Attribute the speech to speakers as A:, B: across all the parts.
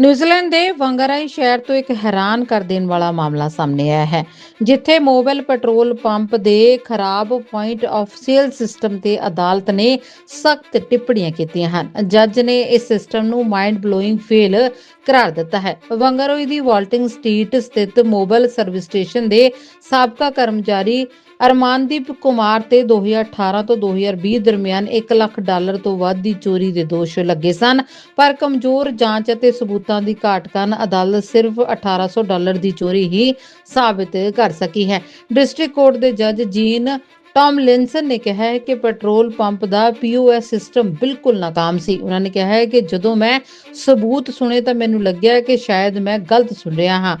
A: New Zealand ਦੇ ਵੰਗਰਾਈ ਸ਼ਹਿਰ ਤੋਂ ਇੱਕ ਹੈਰਾਨ ਕਰ ਦੇਣ ਵਾਲਾ ਮਾਮਲਾ ਸਾਹਮਣੇ ਆਇਆ ਹੈ, ਜਿੱਥੇ ਮੋਬਾਈਲ ਪੈਟਰੋਲ ਪੰਪ ਦੇ ਖਰਾਬ ਪੁਆਇੰਟ ਆਫ ਸੇਲ ਸਿਸਟਮ ਤੇ ਅਦਾਲਤ ਨੇ ਸਖਤ ਟਿੱਪਣੀਆਂ ਕੀਤੀਆਂ ਹਨ। ਜੱਜ ਨੇ ਇਸ ਸਿਸਟਮ ਨੂੰ ਮਾਈਂਡ ਬਲੋਇੰਗ ਫੇਲ ਕਰਾਰ ਦਿੱਤਾ ਹੈ। ਵੰਗਰੋਈ ਦੀ ਵਾਲਟਿੰਗ ਸਟਰੀਟ ਸਥਿਤ ਮੋਬਾਈਲ ਸਰਵਿਸ ਸਟੇਸ਼ਨ ਦੇ ਸਾਬਕਾ ਕਰਮਚਾਰੀ ਅਰਮਾਨਦੀਪ ਕੁਮਾਰ ਤੇ 2018 ਤੋਂ 2020 ਦਰਮਿਆਨ 1 ਲੱਖ ਡਾਲਰ ਤੋਂ ਵੱਧ ਦੀ ਚੋਰੀ ਦੇ ਦੋਸ਼ ਲੱਗੇ ਸਨ। ਪਰ ਕਮਜ਼ੋਰ ਜਾਂਚ ਅਤੇ ਸਬੂਤਾਂ ਦੀ ਘਾਟ ਕਾਰਨ ਅਦਾਲਤ ਸਿਰਫ 1800 ਡਾਲਰ ਦੀ ਚੋਰੀ ਹੀ ਸਾਬਿਤ ਕਰ ਸਕੀ ਹੈ। ਡਿਸਟ੍ਰਿਕਟ ਕੋਰਟ ਦੇ ਜੱਜ ਜੀਨ ਟਾਮ ਲਿੰਸਨ ਨੇ ਕਿਹਾ ਹੈ ਕਿ ਪੈਟਰੋਲ ਪੰਪ ਦਾ ਪੀਓਐਸ ਸਿਸਟਮ ਬਿਲਕੁਲ ਨਾਕਾਮ ਸੀ। ਉਹਨਾਂ ਨੇ ਕਿਹਾ ਹੈ ਕਿ ਜਦੋਂ ਮੈਂ ਸਬੂਤ ਸੁਣੇ ਤਾਂ ਮੈਨੂੰ ਲੱਗਿਆ ਕਿ ਸ਼ਾਇਦ ਮੈਂ ਗਲਤ ਸੁਣ ਰਿਹਾ ਹਾਂ।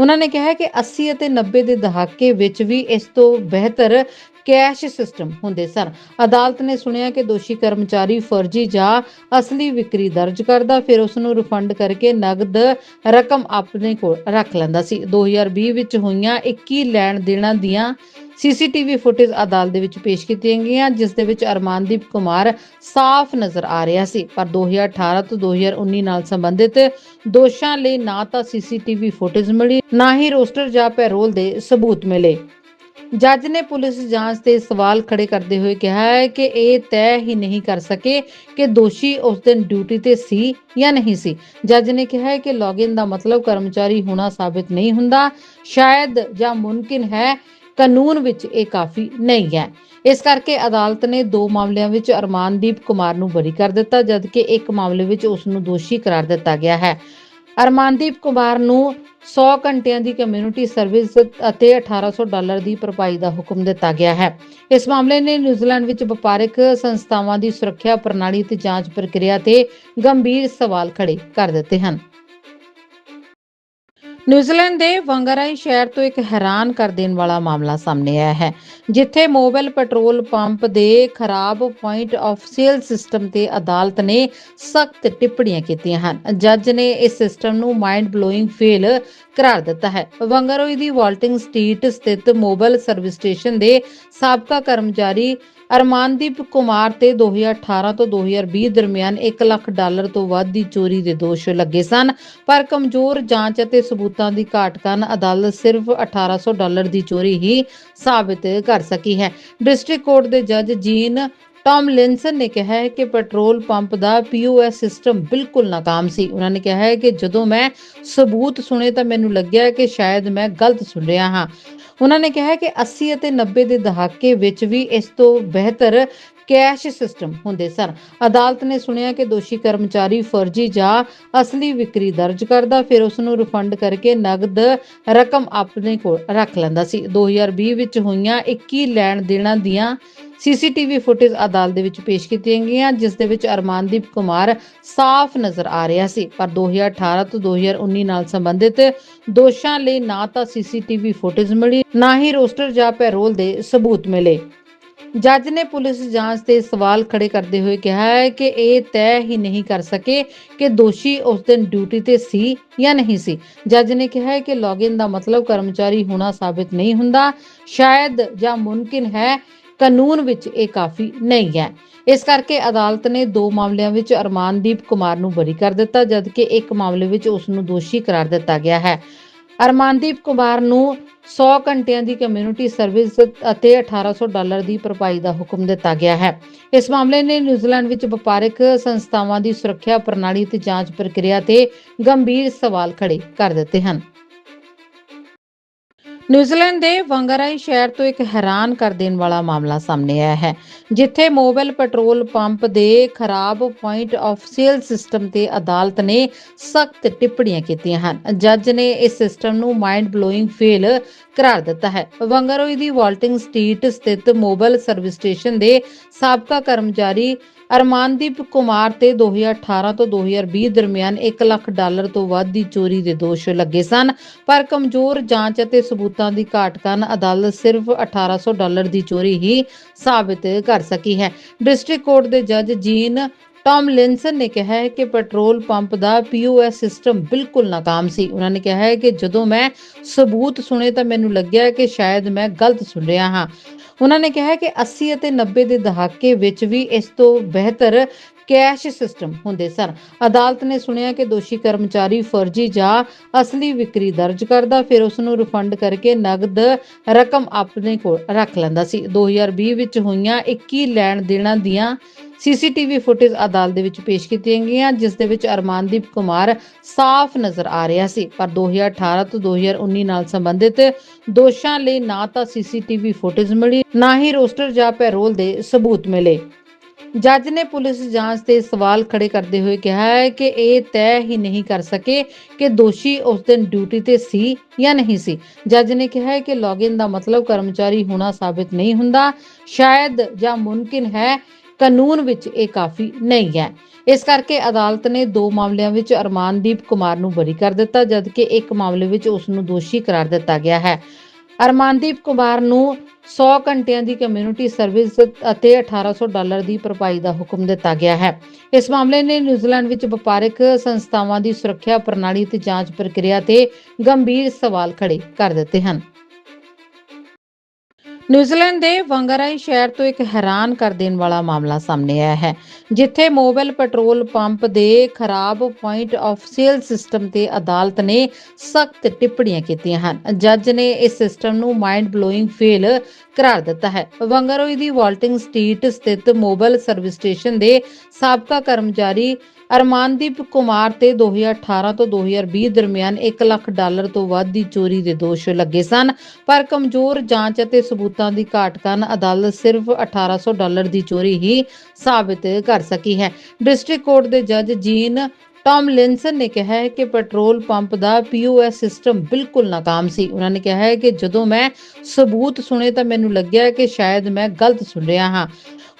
A: ਉਹਨਾਂ ਨੇ ਕਿਹਾ ਹੈ ਕਿ 80 ਅਤੇ 90 ਦੇ ਦਹਾਕੇ ਵਿੱਚ ਵੀ ਇਸ ਤੋਂ ਬਿਹਤਰ ਕੈਸ਼ ਸਿਸਟਮ ਹੁੰਦੇ ਸਨ। ਅਦਾਲਤ ਨੇ ਸੁਣਿਆ ਕਿ ਦੋਸ਼ੀ ਕਰਮਚਾਰੀ ਫਰਜ਼ੀ ਜਾਂ ਅਸਲੀ ਵਿਕਰੀ ਦਰਜ ਕਰਦਾ, ਫਿਰ ਉਸ ਨੂੰ ਰਿਫੰਡ ਕਰਕੇ ਨਗਦ ਰਕਮ ਆਪਣੇ ਕੋਲ ਰੱਖ ਲੈਂਦਾ ਸੀ। 2020 ਵਿੱਚ ਹੋਈਆਂ 21 ਲੈਣ ਦੇਣਾਂ ਦੀਆਂ ਸੀਸੀਟੀਵੀ ਫੁਟੇਜ ਅਦਾਲਤ ਦੇ ਵਿੱਚ ਪੇਸ਼ ਕੀਤੀਆਂ ਗਈਆਂ, ਜਿਸ ਦੇ ਵਿੱਚ ਅਰਮਾਨਦੀਪ ਕੁਮਾਰ ਸਾਫ਼ ਨਜ਼ਰ ਆ ਰਿਹਾ ਸੀ। ਪਰ 2018 ਤੋਂ 2019 ਨਾਲ ਸੰਬੰਧਿਤ ਦੋਸ਼ਾਂ ਲਈ ਨਾ ਤਾਂ ਸੀਸੀਟੀਵੀ ਫੁਟੇਜ ਮਿਲੀ, ਨਾ ਹੀ ਰੋਸਟਰ ਜਾਂ ਪੈਰੋਲ ਦੇ ਸਬੂਤ ਮਿਲੇ। ਜੱਜ ਨੇ ਪੁਲਿਸ ਜਾਂਚ ਤੇ ਸਵਾਲ ਖੜੇ ਕਰਦੇ ਹੋਏ ਕਿਹਾ ਹੈ ਕਿ ਇਹ ਤੈਅ ਹੀ ਨਹੀਂ ਕਰ ਸਕੇ ਕਿ ਦੋਸ਼ੀ ਉਸ ਦਿਨ ਡਿਊਟੀ ਤੇ ਸੀ ਜਾਂ ਨਹੀਂ ਸੀ। ਜੱਜ ਨੇ ਕਿਹਾ ਹੈ ਕਿ ਲੌਗਇਨ ਦਾ ਮਤਲਬ ਕਰਮਚਾਰੀ ਹੋਣਾ ਸਾਬਿਤ ਨਹੀਂ ਹੁੰਦਾ। ਸ਼ਾਇਦ ਜਾਂ ਮੁਮਕਿਨ ਹੈ ਕਾਨੂੰਨ ਵਿੱਚ ਇਹ ਕਾਫੀ ਨਹੀਂ ਹੈ। ਇਸ ਕਰਕੇ ਅਦਾਲਤ ਨੇ ਦੋ ਮਾਮਲਿਆਂ ਵਿੱਚ ਅਰਮਾਨਦੀਪ ਕੁਮਾਰ ਨੂੰ ਬਰੀ ਕਰ ਦਿੱਤਾ, ਜਦਕਿ ਇੱਕ ਮਾਮਲੇ ਵਿੱਚ ਉਸ ਨੂੰ ਦੋਸ਼ੀ ਕਰਾਰ ਦਿੱਤਾ ਗਿਆ ਹੈ। ਅਰਮਾਨਦੀਪ ਕੁਮਾਰ ਨੂੰ 100 ਘੰਟਿਆਂ ਦੀ ਕਮਿਊਨਿਟੀ ਸਰਵਿਸ ਅਤੇ 1800 ਡਾਲਰ ਦੀ ਭਰਪਾਈ ਦਾ ਹੁਕਮ ਦਿੱਤਾ ਗਿਆ ਹੈ। ਇਸ ਮਾਮਲੇ ਨੇ ਨਿਊਜ਼ੀਲੈਂਡ ਵਿੱਚ ਵਪਾਰਕ ਸੰਸਥਾਵਾਂ ਦੀ ਸੁਰੱਖਿਆ ਪ੍ਰਣਾਲੀ ਤੇ ਜਾਂਚ ਪ੍ਰਕਿਰਿਆ ਤੇ ਗੰਭੀਰ ਸਵਾਲ ਖੜੇ ਕਰ ਦਿੱਤੇ ਹਨ। ਨਿਊਜ਼ੀਲੈਂਡ ਦੇ ਵੰਗਰਾਈ ਸ਼ਹਿਰ ਤੋਂ ਇੱਕ ਹੈਰਾਨ ਕਰ ਦੇਣ ਵਾਲਾ ਮਾਮਲਾ ਸਾਹਮਣੇ ਆਇਆ ਹੈ, ਜਿੱਥੇ ਮੋਬਾਈਲ ਪੈਟਰੋਲ ਪੰਪ ਦੇ ਖਰਾਬ ਪੁਆਇੰਟ ਆਫ ਸੇਲ ਸਿਸਟਮ ਤੇ ਅਦਾਲਤ ਨੇ ਸਖਤ ਟਿੱਪਣੀਆਂ ਕੀਤੀਆਂ ਹਨ। ਜੱਜ ਨੇ ਇਸ ਸਿਸਟਮ ਨੂੰ ਮਾਈਂਡ ਬਲੋਇੰਗ ਫੇਲ ਕਰਾਰ ਦਿੱਤਾ ਹੈ। ਵੰਗਰੋਈ ਦੀ ਵਾਲਟਿੰਗ ਸਟਰੀਟ ਸਥਿਤ ਮੋਬਾਈਲ ਸਰਵਿਸ ਸਟੇਸ਼ਨ ਦੇ ਸਾਬਕਾ ਕਰਮਚਾਰੀ ਅਰਮਾਨਦੀਪ ਕੁਮਾਰ ਤੇ 2018 ਤੋਂ 2020 ਦਰਮਿਆਨ 1 ਲੱਖ ਡਾਲਰ ਤੋਂ ਵੱਧ ਦੀ ਚੋਰੀ ਦੇ ਦੋਸ਼ ਲੱਗੇ ਸਨ, ਪਰ ਕਮਜ਼ੋਰ ਜਾਂਚ ਅਤੇ ਸਬੂਤ ਦੀ ਘਾਟ ਕਾਰਨ ਅਦਾਲਤ ਸਿਰਫ 1800 ਡਾਲਰ ਦੀ ਚੋਰੀ ਹੀ ਸਾਬਿਤ ਕਰ ਸਕੀ ਹੈ। ਡਿਸਟ੍ਰਿਕਟ ਕੋਰਟ ਦੇ ਜੱਜ ਜੀਨ ਟਾਮ ਲਿੰਸਨ ਨੇ ਕਿਹਾ ਹੈ ਕਿ ਪੈਟਰੋਲ ਪੰਪ ਦਾ ਪੀਓਐਸ ਸਿਸਟਮ ਬਿਲਕੁਲ ਨਾਕਾਮ ਸੀ। ਉਹਨਾਂ ਨੇ ਕਿਹਾ ਹੈ ਕਿ ਜਦੋਂ ਮੈਂ ਸਬੂਤ ਸੁਣੇ ਤਾਂ ਮੈਨੂੰ ਲੱਗਿਆ ਕਿ ਸ਼ਾਇਦ ਮੈਂ ਗਲਤ ਸੁਣ ਰਿਹਾ ਹਾਂ। ਉਹਨਾਂ ਨੇ ਕਿਹਾ ਕਿ 80 ਅਤੇ 90 ਦੇ ਦਹਾਕੇ ਵਿੱਚ ਵੀ ਇਸ ਤੋਂ ਬਿਹਤਰ ਕੈਸ਼ ਸਿਸਟਮ ਹੁੰਦੇ ਸਨ। ਅਦਾਲਤ ਨੇ ਸੁਣਿਆ ਕਿ ਦੋਸ਼ੀ ਕਰਮਚਾਰੀ ਫਰਜ਼ੀ ਜਾਂ ਅਸਲੀ ਵਿਕਰੀ ਦਰਜ ਕਰਦਾ, ਫਿਰ ਉਸ ਨੂੰ ਰਿਫੰਡ ਕਰਕੇ ਨਗਦ ਰਕਮ ਆਪਣੇ ਕੋਲ ਰੱਖ ਲੈਂਦਾ ਸੀ। 2020 ਵਿੱਚ ਹੋਈਆਂ 21 ਲੈਣ ਦੇਣਾਂ ਦੀਆਂ ਸੀਸੀਟੀਵੀ ਫੁਟੇਜ ਅਦਾਲਤ ਦੇ ਵਿੱਚ ਪੇਸ਼ ਕੀਤੀਆਂ ਗਈਆਂ, ਜਿਸ ਦੇ ਵਿੱਚ ਅਰਮਾਨਦੀਪ ਕੁਮਾਰ ਸਾਫ਼ ਨਜ਼ਰ ਆ ਰਿਹਾ ਸੀ। ਪਰ 2018 ਤੋਂ 2019 ਨਾਲ ਸੰਬੰਧਿਤ ਦੋਸ਼ਾਂ ਲਈ ਨਾ ਤਾਂ ਸੀਸੀਟੀਵੀ ਫੁਟੇਜ ਮਿਲੀ, ਨਾ ਹੀ ਰੋਸਟਰ ਜਾਂ ਪੈਰੋਲ ਦੇ ਸਬੂਤ ਮਿਲੇ। ਜੱਜ ਨੇ ਪੁਲਿਸ ਜਾਂਚ ਤੇ ਸਵਾਲ ਖੜੇ ਕਰਦੇ ਹੋਏ ਕਿਹਾ ਹੈ ਕਿ ਇਹ ਤੈਅ ਹੀ ਨਹੀਂ ਕਰ ਸਕੇ ਕਿ ਦੋਸ਼ੀ ਉਸ ਦਿਨ ਡਿਊਟੀ ਤੇ ਸੀ ਜਾਂ ਨਹੀਂ ਸੀ। ਜੱਜ ਨੇ ਕਿਹਾ ਹੈ ਕਿ ਲੌਗਇਨ ਦਾ ਮਤਲਬ ਕਰਮਚਾਰੀ ਹੋਣਾ ਸਾਬਿਤ ਨਹੀਂ ਹੁੰਦਾ। ਸ਼ਾਇਦ ਜਾਂ ਮੁਮਕਿਨ ਹੈ, ਕਾਨੂੰਨ ਵਿੱਚ ਇਹ ਕਾਫੀ ਨਹੀਂ ਹੈ। ਇਸ ਕਰਕੇ ਅਦਾਲਤ ਨੇ ਦੋ ਮਾਮਲਿਆਂ ਵਿੱਚ ਅਰਮਾਨਦੀਪ ਕੁਮਾਰ ਨੂੰ ਬਰੀ ਕਰ ਦਿੱਤਾ, ਜਦਕਿ ਇੱਕ ਮਾਮਲੇ ਵਿੱਚ ਉਸ ਨੂੰ ਦੋਸ਼ੀ ਕਰਾਰ ਦਿੱਤਾ ਗਿਆ ਹੈ। ਅਰਮਾਨਦੀਪ ਕੁਮਾਰ ਨੂੰ 100 ਘੰਟਿਆਂ ਦੀ ਕਮਿਊਨਿਟੀ ਸਰਵਿਸ ਅਤੇ 1800 ਡਾਲਰ ਦੀ ਭਰਪਾਈ ਦਾ ਹੁਕਮ ਦਿੱਤਾ ਗਿਆ ਹੈ। ਇਸ ਮਾਮਲੇ ਨੇ ਨਿਊਜ਼ੀਲੈਂਡ ਵਿੱਚ ਵਪਾਰਕ ਸੰਸਥਾਵਾਂ ਦੀ ਸੁਰੱਖਿਆ ਪ੍ਰਣਾਲੀ ਤੇ ਜਾਂਚ ਪ੍ਰਕਿਰਿਆ ਤੇ ਗੰਭੀਰ ਸਵਾਲ ਖੜੇ ਕਰ ਦਿੱਤੇ ਹਨ। ਨਿਊਜ਼ੀਲੈਂਡ ਦੇ ਵੰਗਰਾਈ ਸ਼ਹਿਰ ਤੋਂ ਇੱਕ ਹੈਰਾਨ ਕਰ ਦੇਣ ਵਾਲਾ ਮਾਮਲਾ ਸਾਹਮਣੇ ਆਇਆ ਹੈ, ਜਿੱਥੇ ਮੋਬਾਈਲ ਪੈਟਰੋਲ ਪੰਪ ਦੇ ਖਰਾਬ ਪੁਆਇੰਟ ਆਫ ਸੇਲ ਸਿਸਟਮ ਤੇ ਅਦਾਲਤ ਨੇ ਸਖਤ ਟਿੱਪਣੀਆਂ ਕੀਤੀਆਂ ਹਨ। ਜੱਜ ਨੇ ਇਸ ਸਿਸਟਮ ਨੂੰ ਮਾਈਂਡ ਬਲੋਇੰਗ ਫੇਲ ਕਰਾਰ ਦਿੱਤਾ ਹੈ। ਵੰਗਰੋਈ ਦੀ ਵਾਲਟਿੰਗ ਸਟਰੀਟ ਸਥਿਤ ਮੋਬਾਈਲ ਸਰਵਿਸ ਸਟੇਸ਼ਨ ਦੇ ਸਾਬਕਾ ਕਰਮਚਾਰੀ ਅਰਮਾਨਦੀਪ ਕੁਮਾਰ ਤੇ 2018 ਤੋਂ 2020 ਦਰਮਿਆਨ 1 ਲੱਖ ਡਾਲਰ ਤੋਂ ਵੱਧ ਦੀ ਚੋਰੀ ਦੇ ਦੋਸ਼ ਲੱਗੇ ਸਨ। ਪਰ ਕਮਜ਼ੋਰ ਜਾਂਚ ਅਤੇ ਸਬੂਤਾਂ ਦੀ ਘਾਟ ਕਾਰਨ ਅਦਾਲਤ ਸਿਰਫ 1800 ਡਾਲਰ ਦੀ ਚੋਰੀ ਹੀ ਸਾਬਿਤ ਕਰ ਸਕੀ ਹੈ। ਡਿਸਟ੍ਰਿਕਟ ਕੋਰਟ ਦੇ ਜੱਜ ਜੀਨ ਟਾਮ ਲਿੰਸਨ ਨੇ ਕਿਹਾ ਹੈ ਕਿ ਪੈਟਰੋਲ ਪੰਪ ਦਾ ਪੀਓਐਸ ਸਿਸਟਮ ਬਿਲਕੁਲ ਨਾਕਾਮ ਸੀ। ਉਹਨਾਂ ਨੇ ਕਿਹਾ ਹੈ ਕਿ ਜਦੋਂ ਮੈਂ ਸਬੂਤ ਸੁਣੇ ਤਾਂ ਮੈਨੂੰ ਲੱਗਿਆ ਕਿ ਸ਼ਾਇਦ ਮੈਂ ਗਲਤ ਸੁਣ ਰਿਹਾ ਹਾਂ। ਉਹਨਾਂ ਨੇ ਕਿਹਾ ਕਿ 80 ਅਤੇ 90 ਦੇ ਦਹਾਕੇ ਵਿੱਚ ਵੀ ਇਸ ਤੋਂ ਬਿਹਤਰ ਕੈਸ਼ ਸਿਸਟਮ ਹੁੰਦੇ ਸਨ। ਅਦਾਲਤ ਨੇ ਸੁਣਿਆ ਕਿ ਦੋਸ਼ੀ ਕਰਮਚਾਰੀ ਫਰਜ਼ੀ ਜਾਂ ਅਸਲੀ ਵਿਕਰੀ ਦਰਜ ਕਰਦਾ, ਫਿਰ ਉਸ ਨੂੰ ਰਿਫੰਡ ਕਰਕੇ ਨਗਦ ਰਕਮ ਆਪਣੇ ਕੋਲ ਰੱਖ ਲੈਂਦਾ ਸੀ। 2020 ਵਿੱਚ ਹੋਈਆਂ 21 ਲੈਣ ਦੇਣਾਂ ਦੀਆਂ ਸੀਸੀਟੀਵੀ ਫੁਟੇਜ ਅਦਾਲਤ ਦੇ ਵਿੱਚ ਪੇਸ਼ ਕੀਤੀਆਂ ਗਈਆਂ, ਜਿਸ ਦੇ ਵਿੱਚ ਅਰਮਾਨਦੀਪ ਕੁਮਾਰ ਸਾਫ਼ ਨਜ਼ਰ ਆ ਰਿਹਾ ਸੀ। ਪਰ 2018 ਤੋਂ 2019 ਨਾਲ ਸੰਬੰਧਿਤ ਦੋਸ਼ਾਂ ਲਈ ਨਾ ਤਾਂ ਸੀਸੀਟੀਵੀ ਫੁਟੇਜ ਮਿਲੀ, ਨਾ ਹੀ ਰੋਸਟਰ ਜਾਂ ਪੈਰੋਲ ਦੇ ਸਬੂਤ ਮਿਲੇ। ਜੱਜ ਨੇ ਪੁਲਿਸ ਜਾਂਚ ਤੇ ਸਵਾਲ ਖੜੇ ਕਰਦੇ ਹੋਏ ਕਿਹਾ ਹੈ ਕਿ ਇਹ ਤੈਅ ਹੀ ਨਹੀਂ ਕਰ ਸਕੇ ਕਿ ਦੋਸ਼ੀ ਉਸ ਦਿਨ ਡਿਊਟੀ ਤੇ ਸੀ ਜਾਂ ਨਹੀਂ ਸੀ। ਜੱਜ ਨੇ ਕਿਹਾ ਹੈ ਕਿ ਲੌਗਇਨ ਦਾ ਮਤਲਬ ਕਰਮਚਾਰੀ ਹੋਣਾ ਸਾਬਿਤ ਨਹੀਂ ਹੁੰਦਾ, ਸ਼ਾਇਦ ਜਾਂ ਮੁਮਕਿਨ ਹੈ, ਕਾਨੂੰਨ ਵਿੱਚ ਇਹ ਕਾਫੀ ਨਹੀਂ ਹੈ। ਇਸ ਕਰਕੇ ਅਦਾਲਤ ਨੇ ਦੋ ਮਾਮਲਿਆਂ ਵਿੱਚ ਅਰਮਾਨਦੀਪ ਕੁਮਾਰ ਨੂੰ ਬਰੀ ਕਰ ਦਿੱਤਾ, ਜਦਕਿ ਇੱਕ ਮਾਮਲੇ ਵਿੱਚ ਉਸ ਨੂੰ ਦੋਸ਼ੀ ਕਰਾਰ ਦਿੱਤਾ ਗਿਆ ਹੈ। ਅਰਮਾਨਦੀਪ ਕੁਮਾਰ ਨੂੰ 100 ਘੰਟਿਆਂ ਦੀ ਕਮਿਊਨਿਟੀ ਸਰਵਿਸ ਅਤੇ 1800 ਡਾਲਰ ਦੀ ਭਰਪਾਈ ਦਾ ਹੁਕਮ ਦਿੱਤਾ ਗਿਆ ਹੈ। ਇਸ ਮਾਮਲੇ ਨੇ ਨਿਊਜ਼ੀਲੈਂਡ ਵਿੱਚ ਵਪਾਰਕ ਸੰਸਥਾਵਾਂ ਦੀ ਸੁਰੱਖਿਆ ਪ੍ਰਣਾਲੀ ਤੇ ਜਾਂਚ ਪ੍ਰਕਿਰਿਆ ਤੇ ਗੰਭੀਰ ਸਵਾਲ ਖੜੇ ਕਰ ਦਿੱਤੇ ਹਨ। ਨਿਊਜ਼ੀਲੈਂਡ ਦੇ ਵੰਗਰਾਈ ਸ਼ਹਿਰ ਤੋਂ ਇੱਕ ਹੈਰਾਨ ਕਰ ਦੇਣ ਵਾਲਾ ਮਾਮਲਾ ਸਾਹਮਣੇ ਆਇਆ ਹੈ, ਜਿੱਥੇ ਮੋਬਾਈਲ ਪੈਟਰੋਲ ਪੰਪ ਦੇ ਖਰਾਬ ਪੁਆਇੰਟ ਆਫ ਸੇਲ ਸਿਸਟਮ ਤੇ ਅਦਾਲਤ ਨੇ ਸਖਤ ਟਿੱਪਣੀਆਂ ਕੀਤੀਆਂ ਹਨ। ਜੱਜ ਨੇ ਇਸ ਸਿਸਟਮ ਨੂੰ ਮਾਈਂਡ ਬਲੋਇੰਗ ਫੇਲ ਕਰਾਰ ਦਿੱਤਾ ਹੈ। ਵੰਗਰੋਈ ਦੀ ਵਾਲਟਿੰਗ ਸਟਰੀਟ ਸਥਿਤ ਮੋਬਾਈਲ ਸਰਵਿਸ ਸਟੇਸ਼ਨ ਦੇ ਸਾਬਕਾ ਕਰਮਚਾਰੀ ਅਰਮਾਨਦੀਪ ਕੁਮਾਰ ਤੇ 2018 ਤੋਂ 2020 ਦਰਮਿਆਨ 1 ਲੱਖ ਡਾਲਰ ਤੋਂ ਵੱਧ ਦੀ ਚੋਰੀ ਦੇ ਦੋਸ਼ ਲੱਗੇ ਸਨ। ਪਰ ਕਮਜ਼ੋਰ ਜਾਂਚ ਅਤੇ ਸਬੂਤਾਂ ਦੀ ਘਾਟ ਕਾਰਨ ਅਦਾਲਤ ਸਿਰਫ 1800 ਡਾਲਰ ਦੀ ਚੋਰੀ ਹੀ ਸਾਬਿਤ ਕਰ ਸਕੀ ਹੈ। ਡਿਸਟ੍ਰਿਕਟ ਕੋਰਟ ਦੇ ਜੱਜ ਜੀਨ ਟਾਮ ਲਿੰਸਨ ਨੇ ਕਿਹਾ ਹੈ ਕਿ ਪੈਟਰੋਲ ਪੰਪ ਦਾ ਪੀਓਐਸ ਸਿਸਟਮ ਬਿਲਕੁਲ ਨਾਕਾਮ ਸੀ। ਉਹਨਾਂ ਨੇ ਕਿਹਾ ਹੈ ਕਿ ਜਦੋਂ ਮੈਂ ਸਬੂਤ ਸੁਣੇ ਤਾਂ ਮੈਨੂੰ ਲੱਗਿਆ ਕਿ ਸ਼ਾਇਦ ਮੈਂ ਗਲਤ ਸੁਣ ਰਿਹਾ ਹਾਂ।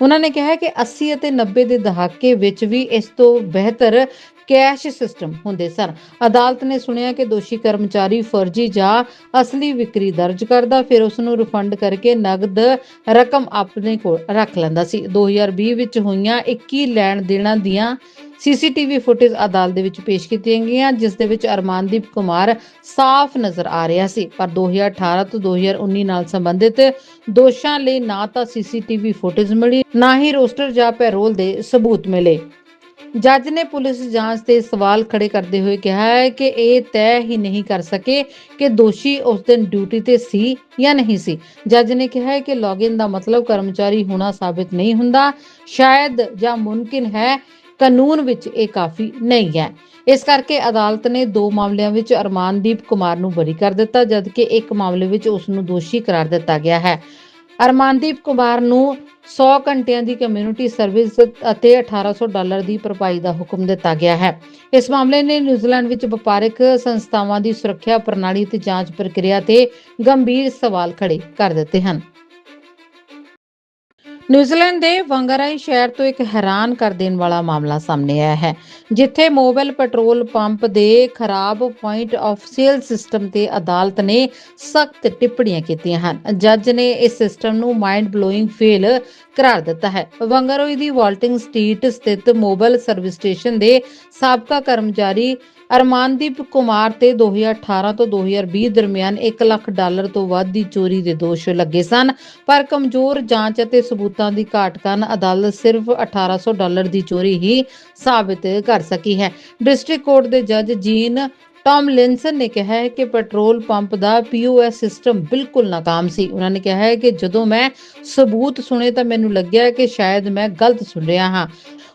A: ਉਹਨਾਂ ਨੇ ਕਿਹਾ ਕਿ 80 ਅਤੇ 90 ਦੇ ਦਹਾਕੇ ਵਿੱਚ ਵੀ ਇਸ ਤੋਂ ਬਿਹਤਰ ਕੈਸ਼ ਸਿਸਟਮ ਹੁੰਦੇ ਸਨ। ਅਦਾਲਤ ਨੇ ਸੁਣਿਆ ਕਿ ਦੋਸ਼ੀ ਕਰਮਚਾਰੀ ਫਰਜ਼ੀ ਜਾਂ ਅਸਲੀ ਵਿਕਰੀ ਦਰਜ ਕਰਦਾ, ਫਿਰ ਉਸ ਨੂੰ ਰਿਫੰਡ ਕਰਕੇ ਨਗਦ ਰਕਮ ਆਪਣੇ ਕੋਲ ਰੱਖ ਲੈਂਦਾ ਸੀ। 2020 ਵਿੱਚ ਹੋਈਆਂ 21 ਲੈਣ ਦੇਣਾਂ ਦੀਆਂ ਸੀਸੀਟੀਵੀ ਫੁਟੇਜ ਅਦਾਲਤ ਦੇ ਵਿੱਚ ਪੇਸ਼ ਕੀਤੀਆਂ ਗਈਆਂ, ਜਿਸ ਦੇ ਵਿੱਚ ਅਰਮਾਨਦੀਪ ਕੁਮਾਰ ਸਾਫ਼ ਨਜ਼ਰ ਆ ਰਿਹਾ ਸੀ। ਪਰ 2018 ਤੋਂ 2019 ਨਾਲ ਸੰਬੰਧਿਤ ਦੋਸ਼ਾਂ ਲਈ ਨਾ ਤਾਂ ਸੀਸੀਟੀਵੀ ਫੁਟੇਜ ਮਿਲੀ, ਨਾ ਹੀ ਰੋਸਟਰ ਜਾਂ ਪੈਰੋਲ ਦੇ ਸਬੂਤ ਮਿਲੇ। ਜੱਜ ਨੇ ਪੁਲਿਸ ਜਾਂਚ ਤੇ ਸਵਾਲ ਖੜੇ ਕਰਦੇ ਹੋਏ ਕਿਹਾ ਹੈ ਕਿ ਇਹ ਤੈਅ ਹੀ ਨਹੀਂ ਕਰ ਸਕੇ ਕਿ ਦੋਸ਼ੀ ਉਸ ਦਿਨ ਡਿਊਟੀ ਤੇ ਸੀ ਜਾਂ ਨਹੀਂ ਸੀ। ਜੱਜ ਨੇ ਕਿਹਾ ਹੈ ਕਿ ਲੌਗਇਨ ਦਾ ਮਤਲਬ ਕਰਮਚਾਰੀ ਹੋਣਾ ਸਾਬਿਤ ਨਹੀਂ ਹੁੰਦਾ, ਸ਼ਾਇਦ ਜਾਂ ਮੁਮਕਿਨ ਹੈ ਕਾਨੂੰਨ ਵਿੱਚ ਇਹ ਕਾਫੀ ਨਹੀਂ ਹੈ। ਇਸ ਕਰਕੇ ਅਦਾਲਤ ਨੇ ਦੋ ਮਾਮਲਿਆਂ ਵਿੱਚ ਅਰਮਾਨਦੀਪ ਕੁਮਾਰ ਨੂੰ ਬਰੀ ਕਰ ਦਿੱਤਾ, ਜਦਕਿ ਇੱਕ ਮਾਮਲੇ ਵਿੱਚ ਉਸ ਨੂੰ ਦੋਸ਼ੀ ਕਰਾਰ ਦਿੱਤਾ ਗਿਆ ਹੈ। ਅਰਮਾਨਦੀਪ ਕੁਮਾਰ ਨੂੰ 100 ਘੰਟਿਆਂ ਦੀ ਕਮਿਊਨਿਟੀ ਸਰਵਿਸ ਅਤੇ 1800 ਡਾਲਰ ਦੀ ਭਰਪਾਈ ਦਾ ਹੁਕਮ ਦਿੱਤਾ ਗਿਆ ਹੈ। ਇਸ ਮਾਮਲੇ ਨੇ ਨਿਊਜ਼ੀਲੈਂਡ ਵਿੱਚ ਵਪਾਰਕ ਸੰਸਥਾਵਾਂ ਦੀ ਸੁਰੱਖਿਆ ਪ੍ਰਣਾਲੀ ਤੇ ਜਾਂਚ ਪ੍ਰਕਿਰਿਆ ਤੇ ਗੰਭੀਰ ਸਵਾਲ ਖੜੇ ਕਰ ਦਿੱਤੇ ਹਨ। ਨਿਊਜ਼ੀਲੈਂਡ ਦੇ ਵੰਗਰਾਈ ਸ਼ਹਿਰ ਤੋਂ ਇੱਕ ਹੈਰਾਨ ਕਰ ਦੇਣ ਵਾਲਾ ਮਾਮਲਾ ਸਾਹਮਣੇ ਆਇਆ ਹੈ, ਜਿੱਥੇ ਮੋਬਾਈਲ ਪੈਟਰੋਲ ਪੰਪ ਦੇ ਖਰਾਬ ਪੁਆਇੰਟ ਆਫ ਸੇਲ ਸਿਸਟਮ ਤੇ ਅਦਾਲਤ ਨੇ ਸਖਤ ਟਿੱਪਣੀਆਂ ਕੀਤੀਆਂ ਹਨ। ਜੱਜ ਨੇ ਇਸ ਸਿਸਟਮ ਨੂੰ ਮਾਈਂਡ ਬਲੋਇੰਗ ਫੇਲ ਕਰਾਰ ਦਿੱਤਾ ਹੈ। ਵੰਗਰੋਈ ਦੀ ਵਾਲਟਿੰਗ ਸਟਰੀਟ ਸਥਿਤ ਮੋਬਾਈਲ ਸਰਵਿਸ ਸਟੇਸ਼ਨ ਦੇ ਸਾਬਕਾ ਕਰਮਚਾਰੀ ਅਰਮਾਨਦੀਪ ਕੁਮਾਰ ਤੇ 2018 ਤੋਂ 2020 ਦਰਮਿਆਨ 1 ਲੱਖ ਡਾਲਰ ਤੋਂ ਵੱਧ ਦੀ ਚੋਰੀ ਦੇ ਦੋਸ਼ ਲੱਗੇ ਸਨ। ਪਰ ਕਮਜ਼ੋਰ ਜਾਂਚ ਅਤੇ ਸਬੂਤਾਂ ਦੀ ਘਾਟ ਕਾਰਨ ਅਦਾਲਤ ਸਿਰਫ 1800 ਡਾਲਰ ਦੀ ਚੋਰੀ ਹੀ ਸਾਬਿਤ ਕਰ ਸਕੀ ਹੈ। ਡਿਸਟ੍ਰਿਕਟ ਕੋਰਟ ਦੇ ਜੱਜ ਜੀਨ ਟਾਮ ਲਿੰਸਨ ਨੇ ਕਿਹਾ ਹੈ ਕਿ ਪੈਟਰੋਲ ਪੰਪ ਦਾ ਪੀਓਐਸ ਸਿਸਟਮ ਬਿਲਕੁਲ ਨਾਕਾਮ ਸੀ। ਉਹਨਾਂ ਨੇ ਕਿਹਾ ਹੈ ਕਿ ਜਦੋਂ ਮੈਂ ਸਬੂਤ ਸੁਣੇ ਤਾਂ ਮੈਨੂੰ ਲੱਗਿਆ ਕਿ ਸ਼ਾਇਦ ਮੈਂ ਗਲਤ ਸੁਣ ਰਿਹਾ ਹਾਂ।